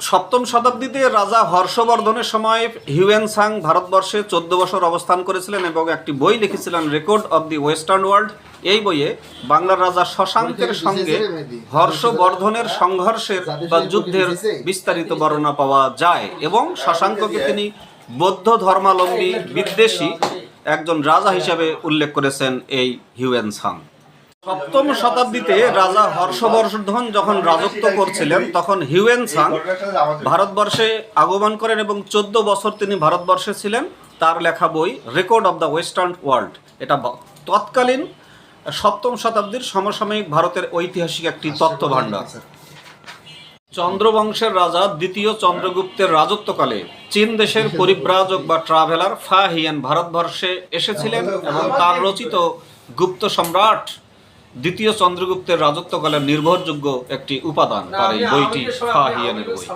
সপ্তম শতাব্দীতে রাজা হর্ষবর্ধনের সময় হিউয়েন সাং ভারতবর্ষে চোদ্দ বছর অবস্থান করেছিলেন এবং একটি বই লিখেছিলেন Record of the Western World এই বইয়ে বাংলার রাজা শশাঙ্কের সঙ্গে হর্ষবর্ধনের সংঘর্ষের বা যুদ্ধের বিস্তারিত বর্ণনা পাওয়া যায়। এবং শশাঙ্ককে তিনি বৌদ্ধ ধর্মাবলম্বী বিদ্বেষী একজন রাজা হিসেবে উল্লেখ করেছেন এই হিউয়েন সাং সপ্তম শতাব্দীতে রাজা হর্ষবর্ধন যখন রাজত্ব করছিলেন, তখন হিউয়েন সাং ভারতবর্ষে আগমন করেন এবং চোদ্দ বছর তিনি ভারতবর্ষে ছিলেন। তার লেখা বই record of the western world এটা তৎকালীন সপ্তম শতাব্দীর সমসাময়িক ভারতের ঐতিহাসিক একটি তত্ত্বভাণ্ডার। চন্দ্রবংশের রাজা দ্বিতীয় চন্দ্রগুপ্তের রাজত্বকালে চীন দেশের পরিব্রাজক বা ট্রাভেলার ফা হিয়েন ভারতবর্ষে এসেছিলেন এবং তার রচিত গুপ্ত সম্রাট দ্বিতীয় চন্দ্রগুপ্তের রাজত্বকালের নির্ভরযোগ্য একটি উপাদান তার এই বইটি ফাহিয়ানের বই।